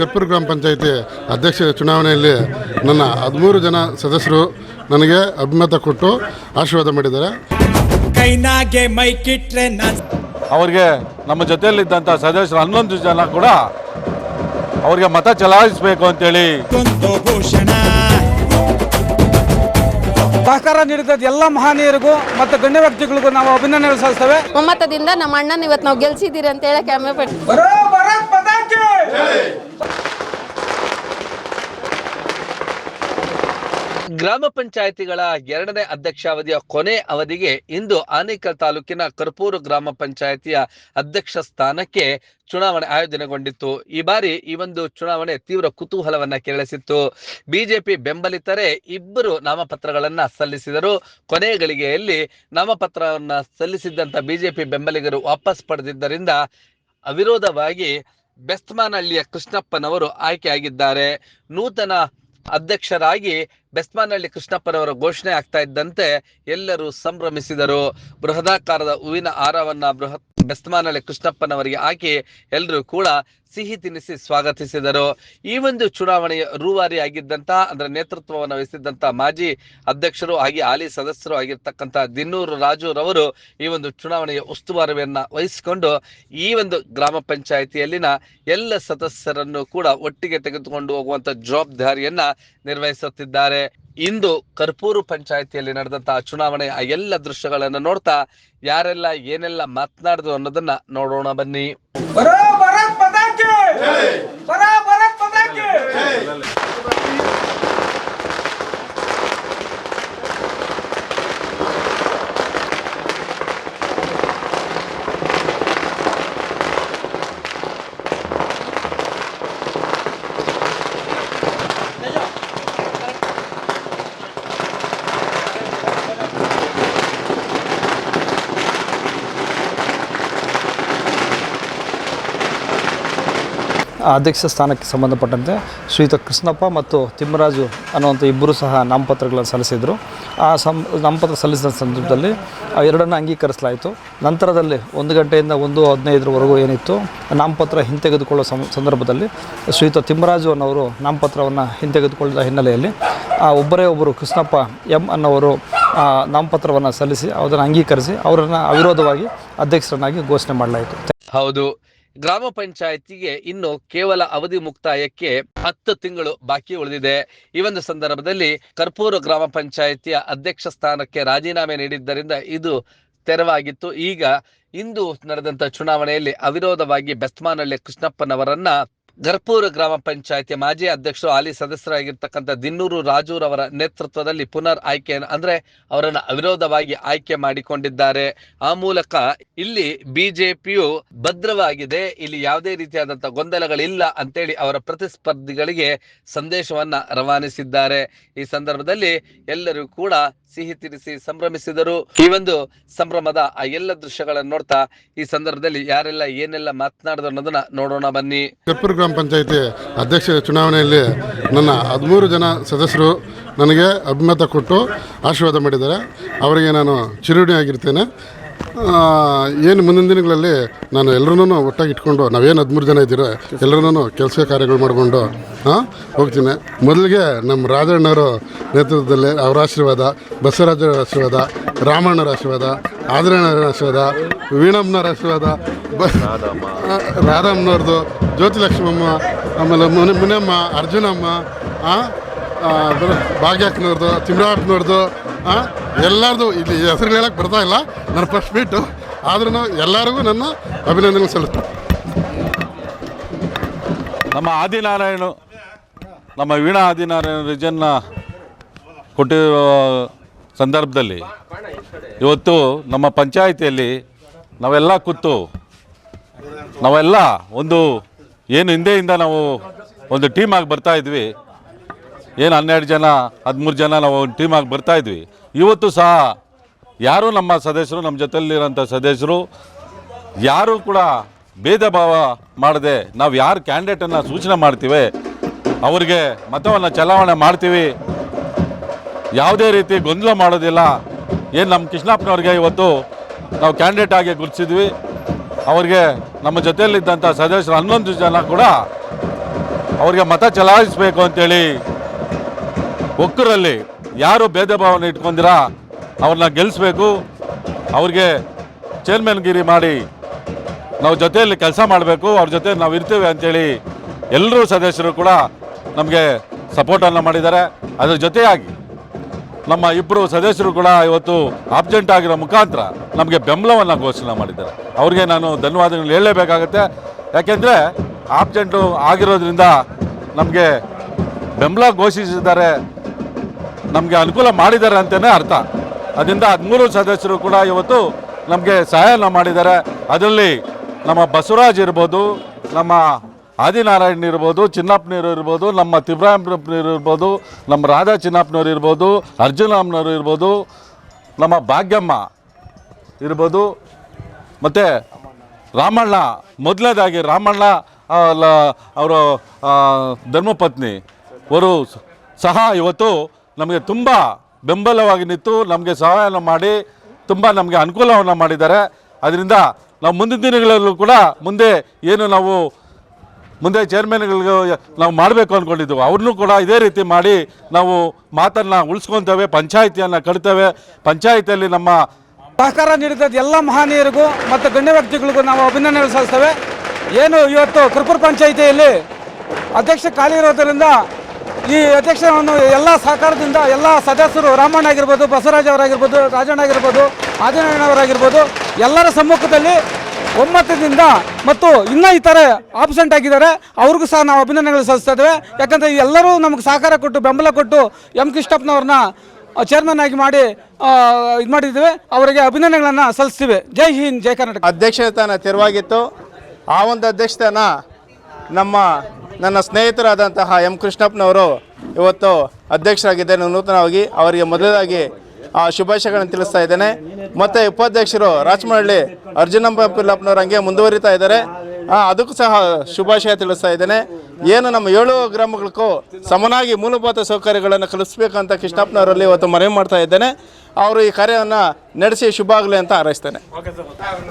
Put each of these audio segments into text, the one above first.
ಕರ್ಪೂರ ಗ್ರಾಮ ಪಂಚಾಯಿತಿ ಅಧ್ಯಕ್ಷ ಚುನಾವಣೆಯಲ್ಲಿ ನನ್ನ ಹದಿಮೂರು ಜನ ಸದಸ್ಯರು ನನಗೆ ಅಭಿಮತ ಕೊಟ್ಟು ಆಶೀರ್ವಾದ ಮಾಡಿದ್ದಾರೆ. ಕೈನಾಗೆ ಮೈಕಿಟ್ರೆ ಅವ್ರಿಗೆ ನಮ್ಮ ಜೊತೆಯಲ್ಲಿದ್ದಂಥ ಸದಸ್ಯರು ಹನ್ನೊಂದು ಜನ ಕೂಡ ಅವರಿಗೆ ಮತ ಚಲಾಯಿಸಬೇಕು ಅಂತೇಳಿ. ಭೂಷಣ. ಸಹಕಾರ ನೀಡಿದ ಎಲ್ಲ ಮಹನೀಯರಿಗೂ ಮತ್ತು ಗಣ್ಯ ವ್ಯಕ್ತಿಗಳಿಗೂ ನಾವು ಅಭಿನಂದನೆ ಸಲ್ಲಿಸ್ತೇವೆ. ಒಮ್ಮತದಿಂದ ನಮ್ಮ ಅಣ್ಣನ ಇವತ್ತು ನಾವು ಗೆಲ್ಸಿದ್ದೀರಿ ಅಂತ ಹೇಳಕ್ಕೆ ಹೆಮ್ಮೆ ಪಟ್ಟು. ಗ್ರಾಮ ಪಂಚಾಯಿತಿಗಳ ಎರಡನೇ ಅಧ್ಯಕ್ಷಾವಧಿಯ ಕೊನೆ ಅವಧಿಗೆ ಇಂದು ಆನೇಕಲ್ ತಾಲೂಕಿನ ಕರ್ಪೂರು ಗ್ರಾಮ ಪಂಚಾಯತಿಯ ಅಧ್ಯಕ್ಷ ಸ್ಥಾನಕ್ಕೆ ಚುನಾವಣೆ ಆಯೋಜನೆಗೊಂಡಿತ್ತು. ಈ ಬಾರಿ ಈ ಒಂದು ಚುನಾವಣೆ ತೀವ್ರ ಕುತೂಹಲವನ್ನ ಕೆರಳಿಸಿತ್ತು. ಬಿಜೆಪಿ ಬೆಂಬಲಿತರೆ ಇಬ್ಬರು ನಾಮಪತ್ರಗಳನ್ನ ಸಲ್ಲಿಸಿದರು. ಕೊನೆ ಗಳಿಗೆಯಲ್ಲಿ ನಾಮಪತ್ರವನ್ನ ಸಲ್ಲಿಸಿದ್ದಂತ ಬಿಜೆಪಿ ಬೆಂಬಲಿಗರು ವಾಪಸ್ ಪಡೆದಿದ್ದರಿಂದ ಅವಿರೋಧವಾಗಿ ಬೆಸ್ತ್ಮಾನಹಳ್ಳಿಯ ಕೃಷ್ಣಪ್ಪನವರು ಆಯ್ಕೆಯಾಗಿದ್ದಾರೆ. ನೂತನ ಅಧ್ಯಕ್ಷರಾಗಿ ಬೆಸ್ಮಾನಹಳ್ಳಿ ಕೃಷ್ಣಪ್ಪನವರ ಘೋಷಣೆ ಆಗ್ತಾ ಇದ್ದಂತೆ ಎಲ್ಲರೂ ಸಂಭ್ರಮಿಸಿದರು. ಬೃಹದಾಕಾರದ ಹೂವಿನ ಹಾರವನ್ನ ಬೃಹತ್ ಬೆಸ್ತಮಾನಹಳ್ಳಿ ಕೃಷ್ಣಪ್ಪನವರಿಗೆ ಹಾಕಿ ಎಲ್ಲರೂ ಕೂಡ ಸಿಹಿ ತಿನಿಸಿ ಸ್ವಾಗತಿಸಿದರು. ಈ ಒಂದು ಚುನಾವಣೆಯ ರೂವಾರಿ ಆಗಿದ್ದಂತ ಅಂದ್ರೆ ನೇತೃತ್ವವನ್ನು ವಹಿಸಿದ್ದಂತ ಮಾಜಿ ಅಧ್ಯಕ್ಷರು ಹಾಗೆ ಹಾಲಿ ಸದಸ್ಯರು ಆಗಿರ್ತಕ್ಕಂಥ ದಿನ್ನೂರು ರಾಜು ರವರು ಈ ಒಂದು ಚುನಾವಣೆಯ ಉಸ್ತುವಾರಿಯನ್ನ ವಹಿಸಿಕೊಂಡು ಈ ಒಂದು ಗ್ರಾಮ ಪಂಚಾಯಿತಿಯಲ್ಲಿನ ಎಲ್ಲ ಸದಸ್ಯರನ್ನು ಕೂಡ ಒಟ್ಟಿಗೆ ತೆಗೆದುಕೊಂಡು ಹೋಗುವಂತ ಜವಾಬ್ದಾರಿಯನ್ನ ನಿರ್ವಹಿಸುತ್ತಿದ್ದಾರೆ. ಇಂದು ಕರ್ಪೂರು ಪಂಚಾಯಿತಿಯಲ್ಲಿ ಚುನಾವಣೆಯ ಆ ಎಲ್ಲ ದೃಶ್ಯಗಳನ್ನು ನೋಡ್ತಾ ಯಾರೆಲ್ಲ ಏನೆಲ್ಲ ಮಾತನಾಡಿದ್ರು ಅನ್ನೋದನ್ನ ನೋಡೋಣ ಬನ್ನಿ. Ei! ಅಧ್ಯಕ್ಷ ಸ್ಥಾನಕ್ಕೆ ಸಂಬಂಧಪಟ್ಟಂತೆ ಶ್ರೀಯುತ ಕೃಷ್ಣಪ್ಪ ಮತ್ತು ತಿಮ್ಮರಾಜು ಅನ್ನುವಂಥ ಇಬ್ಬರು ಸಹ ನಾಮಪತ್ರಗಳನ್ನು ಸಲ್ಲಿಸಿದರು. ಆ ಸಂ, ನಾಮಪತ್ರ ಸಲ್ಲಿಸಿದ ಸಂದರ್ಭದಲ್ಲಿ ಎರಡನ್ನು ಅಂಗೀಕರಿಸಲಾಯಿತು. ನಂತರದಲ್ಲಿ ಒಂದು ಗಂಟೆಯಿಂದ ಒಂದು ಹದಿನೈದರವರೆಗೂ ಏನಿತ್ತು, ನಾಮಪತ್ರ ಹಿಂತೆಗೆದುಕೊಳ್ಳೋ ಸಂದರ್ಭದಲ್ಲಿ ಶ್ರೀಯುತ ತಿಮ್ಮರಾಜು ಅನ್ನೋರು ನಾಮಪತ್ರವನ್ನು ಹಿಂತೆಗೆದುಕೊಳ್ಳಿದ ಹಿನ್ನೆಲೆಯಲ್ಲಿ, ಆ ಒಬ್ಬರೇ ಒಬ್ಬರು ಕೃಷ್ಣಪ್ಪ ಎಂ ಅನ್ನೋರು ನಾಮಪತ್ರವನ್ನು ಸಲ್ಲಿಸಿ, ಅದನ್ನು ಅಂಗೀಕರಿಸಿ, ಅವರನ್ನು ಅವಿರೋಧವಾಗಿ ಅಧ್ಯಕ್ಷರನ್ನಾಗಿ ಘೋಷಣೆ ಮಾಡಲಾಯಿತು. ಹೌದು. ಗ್ರಾಮ ಪಂಚಾಯತಿಗೆ ಇನ್ನು ಕೇವಲ ಅವಧಿ ಮುಕ್ತಾಯಕ್ಕೆ ಹತ್ತು ತಿಂಗಳು ಬಾಕಿ ಉಳಿದಿದೆ. ಈ ಒಂದು ಸಂದರ್ಭದಲ್ಲಿ ಕರ್ಪೂರು ಗ್ರಾಮ ಪಂಚಾಯತಿಯ ಅಧ್ಯಕ್ಷ ಸ್ಥಾನಕ್ಕೆ ರಾಜೀನಾಮೆ ನೀಡಿದ್ದರಿಂದ ಇದು ತೆರವಾಗಿತ್ತು. ಈಗ ಇಂದು ನಡೆದಂತ ಚುನಾವಣೆಯಲ್ಲಿ ಅವಿರೋಧವಾಗಿ ಬೆಸ್ತಮಾನಹಳ್ಳಿ ಕೃಷ್ಣಪ್ಪನವರನ್ನ ಗರ್ಪೂರ್ ಗ್ರಾಮ ಪಂಚಾಯಿತಿ ಮಾಜಿ ಅಧ್ಯಕ್ಷರು, ಹಾಲಿ ಸದಸ್ಯರಾಗಿರ್ತಕ್ಕಂಥ ದಿನ್ನೂರು ರಾಜೂರವರ ನೇತೃತ್ವದಲ್ಲಿ ಪುನರ್ ಆಯ್ಕೆ ಅಂದ್ರೆ ಅವರನ್ನ ಅವಿರೋಧವಾಗಿ ಆಯ್ಕೆ ಮಾಡಿಕೊಂಡಿದ್ದಾರೆ. ಆ ಮೂಲಕ ಇಲ್ಲಿ ಬಿಜೆಪಿಯು ಭದ್ರವಾಗಿದೆ. ಇಲ್ಲಿ ಯಾವುದೇ ರೀತಿಯಾದಂತಹ ಗೊಂದಲಗಳಿಲ್ಲ ಅಂತೇಳಿ ಅವರ ಪ್ರತಿಸ್ಪರ್ಧಿಗಳಿಗೆ ಸಂದೇಶವನ್ನ ರವಾನಿಸಿದ್ದಾರೆ. ಈ ಸಂದರ್ಭದಲ್ಲಿ ಎಲ್ಲರೂ ಕೂಡ ಸಿಹಿ ತಿರಿಸಿ ಸಂಭ್ರಮಿಸಿದರು. ಈ ಒಂದು ಸಂಭ್ರಮದ ಆ ಎಲ್ಲ ದೃಶ್ಯಗಳನ್ನು ನೋಡ್ತಾ ಈ ಸಂದರ್ಭದಲ್ಲಿ ಯಾರೆಲ್ಲ ಏನೆಲ್ಲ ಮಾತನಾಡಿದ್ರು ಅನ್ನೋದನ್ನ ನೋಡೋಣ ಬನ್ನಿ. ಗ್ರಾಮ ಪಂಚಾಯಿತಿ ಅಧ್ಯಕ್ಷ ಚುನಾವಣೆಯಲ್ಲಿ ನನ್ನ ಹದಿಮೂರು ಜನ ಸದಸ್ಯರು ನನಗೆ ಅಭಿಮತ ಕೊಟ್ಟು ಆಶೀರ್ವಾದ ಮಾಡಿದ್ದಾರೆ. ಅವರಿಗೆ ನಾನು ಚಿರುಣಿ ಆಗಿರ್ತೇನೆ ಆ, ಏನು ಮುಂದಿನ ದಿನಗಳಲ್ಲಿ ನಾನು ಎಲ್ಲರೂ ಒಟ್ಟಾಗಿ ಇಟ್ಕೊಂಡು ನಾವೇನು ಹದಿಮೂರು ಜನ ಇದ್ದೀರೋ ಎಲ್ಲರೂ ಕೆಲಸ ಕಾರ್ಯಗಳು ಮಾಡಿಕೊಂಡು ಹಾಂ ಹೋಗ್ತೀನಿ. ಮೊದಲಿಗೆ ನಮ್ಮ ರಾಜಣ್ಣವರು ನೇತೃತ್ವದಲ್ಲಿ ಅವರ ಆಶೀರ್ವಾದ ಬಸವರಾಜರ ಆಶೀರ್ವಾದ ರಾಮಣ್ಣರ ಆಶೀರ್ವಾದ ಆದರಣರ ಆಶೀರ್ವಾದ ವೀಣಮ್ಮನವರ ಆಶೀರ್ವಾದ ಬ ರಾಧಮ್ಮನವ್ರದ್ದು ಜ್ಯೋತಿಲಕ್ಷ್ಮಮ್ಮ ಆಮೇಲೆ ಮುನಿ ಮುನಿಯಮ್ಮ ಅರ್ಜುನಮ್ಮ ಭಾಗ್ಯಕ್ಕನವ್ರದ್ದು ಆ, ಭಾಗ್ಯಕ್ಕನವ್ರದ್ದು ಎಲ್ಲರದು ಇಲ್ಲಿ ಹೆಸರು ಹೇಳಕ್ಕೆ ಬರ್ತಾ ಇಲ್ಲ. ನನ್ನ ಫಸ್ಟ್ ಮೀಟು ಆದ್ರೂ ಎಲ್ಲರಿಗೂ ನನ್ನ ಅಭಿನಂದನೆ ಸಲ್ಲಿಸ್ತೀನಿ. ನಮ್ಮ ಆದಿನಾರಾಯಣ, ನಮ್ಮ ವೀಣಾ ಆದಿನಾರಾಯಣ ರಿಜನ್ನ ಕೊಟ್ಟಿರೋ ಸಂದರ್ಭದಲ್ಲಿ ಇವತ್ತು ನಮ್ಮ ಪಂಚಾಯಿತಿಯಲ್ಲಿ ನಾವೆಲ್ಲ ಕೂತು ನಾವೆಲ್ಲ ಒಂದು ಏನು ಹಿಂದೆಯಿಂದ ನಾವು ಒಂದು ಟೀಮ್ ಆಗಿ ಬರ್ತಾ ಇದ್ವಿ. ಏನು ಹನ್ನೆರಡು ಜನ, ಹದಿಮೂರು ಜನ ನಾವು ಒಂದು ಟೀಮ್ ಆಗಿ ಬರ್ತಾ ಇದ್ವಿ. ಇವತ್ತು ಸಹ ಯಾರು ನಮ್ಮ ಸದಸ್ಯರು ನಮ್ಮ ಜೊತೆಯಲ್ಲಿರೋಂಥ ಸದಸ್ಯರು, ಯಾರು ಕೂಡ ಭೇದ ಭಾವ ಮಾಡದೆ ನಾವು ಯಾರು ಕ್ಯಾಂಡಿಡೇಟನ್ನು ಸೂಚನೆ ಮಾಡ್ತೀವಿ, ಅವರಿಗೆ ಮತವನ್ನು ಚಲಾವಣೆ ಮಾಡ್ತೀವಿ. ಯಾವುದೇ ರೀತಿ ಗೊಂದಲ ಮಾಡೋದಿಲ್ಲ. ಏನು ನಮ್ಮ ಕೃಷ್ಣಪ್ಪನವ್ರಿಗೆ ಇವತ್ತು ನಾವು ಕ್ಯಾಂಡಿಡೇಟ್ ಆಗಿ ಗುರುತಿಸಿದ್ವಿ. ಅವ್ರಿಗೆ ನಮ್ಮ ಜೊತೆಯಲ್ಲಿದ್ದಂಥ ಸದಸ್ಯರು ಹನ್ನೊಂದು ಜನ ಕೂಡ ಅವ್ರಿಗೆ ಮತ ಚಲಾಯಿಸಬೇಕು ಅಂತೇಳಿ ಒಕ್ಕರಲ್ಲಿ ಯಾರು ಭೇದ ಭಾವನೆ ಇಟ್ಕೊಂಡಿರಾ, ಅವ್ರನ್ನ ಗೆಲ್ಲಿಸ್ಬೇಕು ಅವ್ರಿಗೆ ಚೇರ್ಮನ್ಗಿರಿ ಮಾಡಿ ನಾವು ಜೊತೆಯಲ್ಲಿ ಕೆಲಸ ಮಾಡಬೇಕು, ಅವ್ರ ಜೊತೆ ನಾವು ಇರ್ತೇವೆ ಅಂತೇಳಿ ಎಲ್ಲರೂ ಸದಸ್ಯರು ಕೂಡ ನಮಗೆ ಸಪೋರ್ಟನ್ನು ಮಾಡಿದ್ದಾರೆ. ಅದರ ಜೊತೆಯಾಗಿ ನಮ್ಮ ಇಬ್ಬರು ಸದಸ್ಯರು ಕೂಡ ಇವತ್ತು ಆಬ್ಸೆಂಟ್ ಆಗಿರೋ ಮುಖಾಂತರ ನಮಗೆ ಬೆಂಬಲವನ್ನು ಘೋಷಣೆ ಮಾಡಿದ್ದಾರೆ. ಅವ್ರಿಗೆ ನಾನು ಧನ್ಯವಾದಗಳು ಹೇಳಲೇಬೇಕಾಗತ್ತೆ. ಯಾಕೆಂದರೆ ಆಬ್ಜೆಂಟು ಆಗಿರೋದ್ರಿಂದ ನಮಗೆ ಬೆಂಬಲ ಘೋಷಿಸಿದ್ದಾರೆ ನಮಗೆ ಅನುಕೂಲ ಮಾಡಿದ್ದಾರೆ ಅಂತಲೇ ಅರ್ಥ. ಅದರಿಂದ ಹದಿಮೂರು ಸದಸ್ಯರು ಕೂಡ ಇವತ್ತು ನಮಗೆ ಸಹಾಯನ ಮಾಡಿದ್ದಾರೆ. ಅದರಲ್ಲಿ ನಮ್ಮ ಬಸವರಾಜ್ ಇರ್ಬೋದು, ನಮ್ಮ ಆದಿನಾರಾಯಣ್ ಇರ್ಬೋದು, ಚಿನ್ನಪ್ಪನವರು ಇರ್ಬೋದು, ನಮ್ಮ ತಿಬ್ರಾಯಪ್ಪನವರು ಇರ್ಬೋದು, ನಮ್ಮ ರಾಧಾ ಚಿನ್ನಪ್ಪನವರು ಇರ್ಬೋದು ಅರ್ಜುನಮ್ಮನವರು ಇರ್ಬೋದು, ನಮ್ಮ ಭಾಗ್ಯಮ್ಮ ಇರ್ಬೋದು, ಮತ್ತು ರಾಮಣ್ಣ, ಮೊದಲನೇದಾಗಿ ರಾಮಣ್ಣ ಅವರ ಧರ್ಮಪತ್ನಿ. ಅವರು ಸಹ ಇವತ್ತು ನಮಗೆ ತುಂಬ ಬೆಂಬಲವಾಗಿ ನಿಂತು ನಮಗೆ ಸಹಾಯವನ್ನು ಮಾಡಿ, ತುಂಬ ನಮಗೆ ಅನುಕೂಲವನ್ನು ಮಾಡಿದ್ದಾರೆ. ಅದರಿಂದ ನಾವು ಮುಂದಿನ ದಿನಗಳಲ್ಲೂ ಕೂಡ ಮುಂದೆ ಏನು ನಾವು ಮುಂದೆ ಚೇರ್ಮನ್ಗಳಿಗೆ ನಾವು ಮಾಡಬೇಕು ಅಂದ್ಕೊಂಡಿದ್ದೆವು ಅವ್ರನ್ನೂ ಕೂಡ ಇದೇ ರೀತಿ ಮಾಡಿ ನಾವು ಮಾತನ್ನು ಉಳಿಸ್ಕೊತೇವೆ, ಪಂಚಾಯಿತಿಯನ್ನು ಕಟ್ತೇವೆ. ಪಂಚಾಯಿತಿಯಲ್ಲಿ ನಮ್ಮ ಸಹಕಾರ ನೀಡಿದ ಎಲ್ಲ ಮಹನೀಯರಿಗೂ ಮತ್ತು ಗಣ್ಯ ವ್ಯಕ್ತಿಗಳಿಗೂ ನಾವು ಅಭಿನಂದನೆ ಸಲ್ಲಿಸ್ತೇವೆ. ಏನು ಇವತ್ತು ಕೃಪುರ ಪಂಚಾಯಿತಿಯಲ್ಲಿ ಅಧ್ಯಕ್ಷ ಖಾಲಿ ಇರೋದರಿಂದ ಈ ಅಧ್ಯಕ್ಷವನ್ನು ಎಲ್ಲ ಸಹಕಾರದಿಂದ ಎಲ್ಲ ಸದಸ್ಯರು ರಾಮಣ್ಣ ಆಗಿರ್ಬೋದು, ಬಸವರಾಜ್ ಅವರಾಗಿರ್ಬೋದು, ರಾಜಣ್ಣ ಆಗಿರ್ಬೋದು, ಆದಿನಾರಾಯಣ ಅವರಾಗಿರ್ಬೋದು, ಎಲ್ಲರ ಸಮ್ಮುಖದಲ್ಲಿ ಒಮ್ಮತದಿಂದ ಮತ್ತು ಇನ್ನೂ ಇತರೆ ಆಬ್ಸೆಂಟ್ ಆಗಿದ್ದಾರೆ. ಅವ್ರಿಗೂ ಸಹ ನಾವು ಅಭಿನಂದನೆಗಳು ಸಲ್ಲಿಸ್ತಾ ಇದ್ದೇವೆ. ಯಾಕಂದರೆ ಎಲ್ಲರೂ ನಮಗೆ ಸಹಕಾರ ಕೊಟ್ಟು, ಬೆಂಬಲ ಕೊಟ್ಟು ಎಂ ಕೃಷ್ಣಪ್ಪನವ್ರನ್ನ ಚೇರ್ಮನ್ ಆಗಿ ಮಾಡಿ ಇದು ಮಾಡಿದ್ದೀವಿ. ಅವರಿಗೆ ಅಭಿನಂದನೆಗಳನ್ನು ಸಲ್ಲಿಸ್ತೀವಿ. ಜೈ ಹಿಂದ್, ಜೈ ಕರ್ನಾಟಕ. ಅಧ್ಯಕ್ಷ ಸ್ಥಾನ ತೆರವಾಗಿತ್ತು. ಆ ಒಂದು ಅಧ್ಯಕ್ಷತನ ನಮ್ಮ ನನ್ನ ಸ್ನೇಹಿತರಾದಂತಹ ಎಂ ಕೃಷ್ಣಪ್ಪನವರು ಇವತ್ತು ಅಧ್ಯಕ್ಷರಾಗಿದ್ದೇನೆ. ನೂತನವಾಗಿ ಅವರಿಗೆ ಮೊದಲಾಗಿ, ಆ, ಶುಭಾಶಯಗಳನ್ನು ತಿಳಿಸ್ತಾ ಇದ್ದೇನೆ. ಮತ್ತು ಉಪಾಧ್ಯಕ್ಷರು ರಾಜಮಹಳ್ಳಿ ಅರ್ಜುನಂಬ ಪಿಲ್ಲಪ್ಪನವರು ಹಂಗೆ ಮುಂದುವರಿತಾ ಇದ್ದಾರೆ. ಅದಕ್ಕೂ ಸಹ ಶುಭಾಶಯ ತಿಳಿಸ್ತಾ ಇದ್ದೇನೆ. ಏನು ನಮ್ಮ ಏಳು ಗ್ರಾಮಗಳಿಗೂ ಸಮನಾಗಿ ಮೂಲಭೂತ ಸೌಕರ್ಯಗಳನ್ನು ಕಲಿಸ್ಬೇಕಂತ ಕೃಷ್ಣಪ್ಪನವರಲ್ಲಿ ಇವತ್ತು ಮನವಿ ಮಾಡ್ತಾ ಇದ್ದೇನೆ. ಅವರು ಈ ಕಾರ್ಯವನ್ನು ನಡೆಸಿ ಶುಭ ಆಗಲಿ ಅಂತ ಹಾರೈಸ್ತೇನೆ.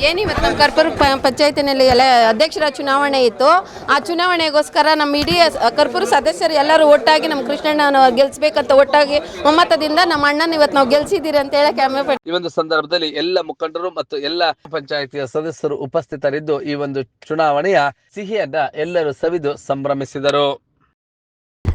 ಏನಿವತ್ತು ನಮ್ಮ ಕರ್ಪೂರ ಪ- ಪಂಚಾಯತಿನಲ್ಲಿ ಎಲ್ಲ ಅಧ್ಯಕ್ಷರ ಚುನಾವಣೆ ಇತ್ತು. ಆ ಚುನಾವಣೆಗೋಸ್ಕರ ನಮ್ಮ ಇಡೀ ಕರ್ಪೂರ ಸದಸ್ಯರು ಎಲ್ಲರೂ ಒಟ್ಟಾಗಿ ನಮ್ಮ ಕೃಷ್ಣಣ್ಣನ ಗೆಲ್ಸ್ಬೇಕಂತ ಒಟ್ಟಾಗಿ ಒಮ್ಮತದಿಂದ ನಮ್ಮ ಅಣ್ಣನ ಇವತ್ತು ನಾವು ಗೆಲ್ಸಿದ್ದೀರಿ ಅಂತ ಹೇಳಕ್ಕೆ ಹೆಮ್ಮೆ ಈ ಒಂದು ಸಂದರ್ಭದಲ್ಲಿ ಎಲ್ಲ ಮುಖಂಡರು ಮತ್ತು ಎಲ್ಲ ಪಂಚಾಯತಿಯ ಸದಸ್ಯರು ಉಪಸ್ಥಿತರಿದ್ದು ಈ ಒಂದು ಚುನಾವಣೆಯ ಸಿಹಿಯನ್ನ ಎಲ್ಲರೂ ಸವಿದು ಸಂಭ್ರಮಿಸಿದರು.